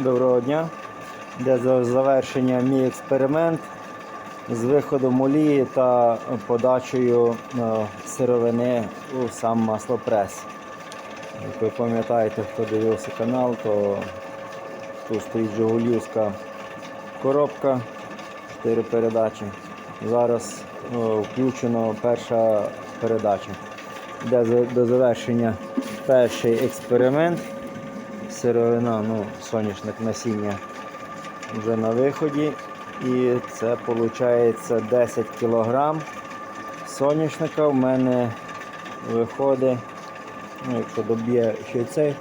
Доброго дня. Де за завершення мій експеримент з виходом олії та подачею е, сировини у сам маслопрес. Як ви пам'ятаєте, хто дивився канал, то тут стоїть Жигулівська коробка, 4 передачі. Зараз е, включено перша передача. Де до завершення перший експеримент. Сировина, ну, соняшник насіння вже на виході. І це виходить 10 кг соняшника в мене виходить, ну, якщо доб'є ще цей,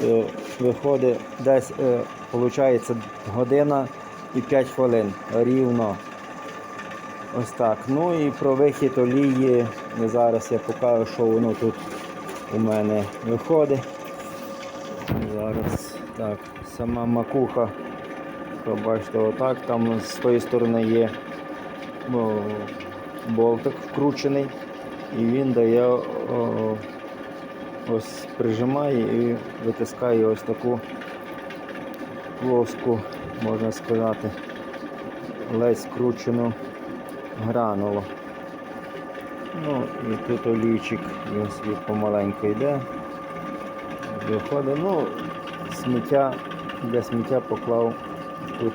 то виходить десь е, виходить година і 5 хвилин рівно. Ось так. Ну і про вихід олії зараз я покажу, що воно тут у мене виходить. Так, сама макуха. Бачите, отак. Там з тої сторони є болтик вкручений і він дає ось прижимає і витискає ось таку плоску, можна сказати, ледь скручену гранулу. Ну і тут олійчик він собі помаленьку йде виходить. Ну, сміття для сміття поклав тут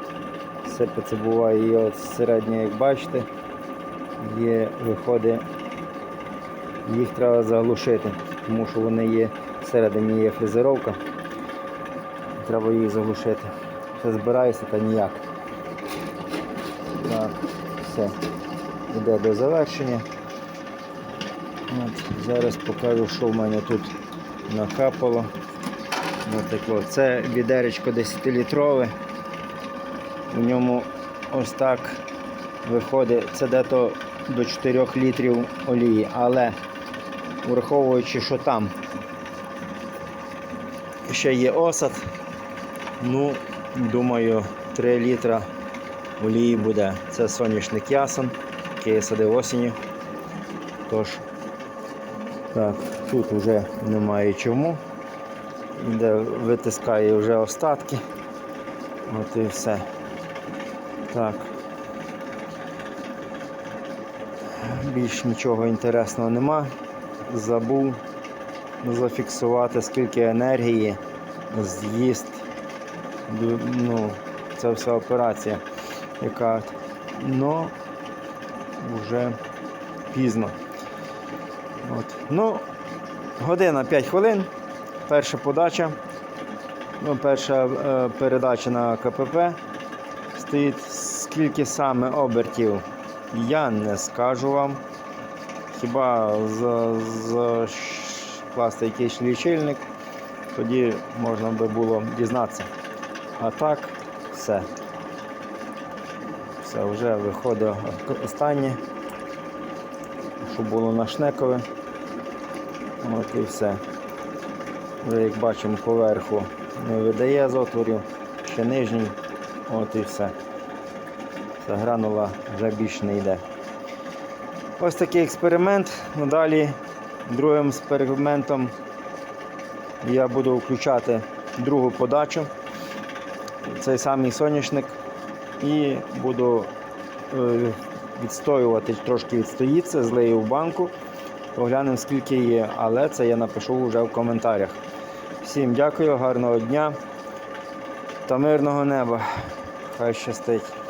сипеться буває і от середнє, як бачите, є, виходить, їх треба заглушити, тому що вони є, всередині є фрезеровка. Треба їх заглушити. Все збирається та ніяк. Так, все. Йде до завершення. От, зараз покажу, що в мене тут накапало. Отако. Це відеречко 10-літрове. У ньому ось так виходить, це дето до 4 літрів олії, але враховуючи, що там ще є осад, ну, думаю, 3 літра олії буде. Це соняшник ясен, який я садив осінню. Тож, так, тут вже немає чому. Де витискає вже остатки. От і все. Так. Більш нічого інтересного нема. Забув зафіксувати, скільки енергії ду- Ну, це вся операція, яка ну, вже пізно. От. Ну, година 5 хвилин. Перша подача. Ну, перша е, передача на КПП стоїть. Скільки саме обертів, я не скажу вам. Хіба за, за класти якийсь лічильник, тоді можна би було дізнатися. А так, все. Все, вже виходить останнє, що було на шнекове. От і все. Як бачимо поверху не видає з отворів, ще нижній, от і все. Ця гранула вже більше не йде. Ось такий експеримент. Надалі другим експериментом я буду включати другу подачу, цей самий соняшник, і буду е, відстоювати, трошки відстоїться, злию в банку. Поглянемо скільки є, але це я напишу вже в коментарях. Всім дякую, гарного дня та мирного неба. Хай щастить.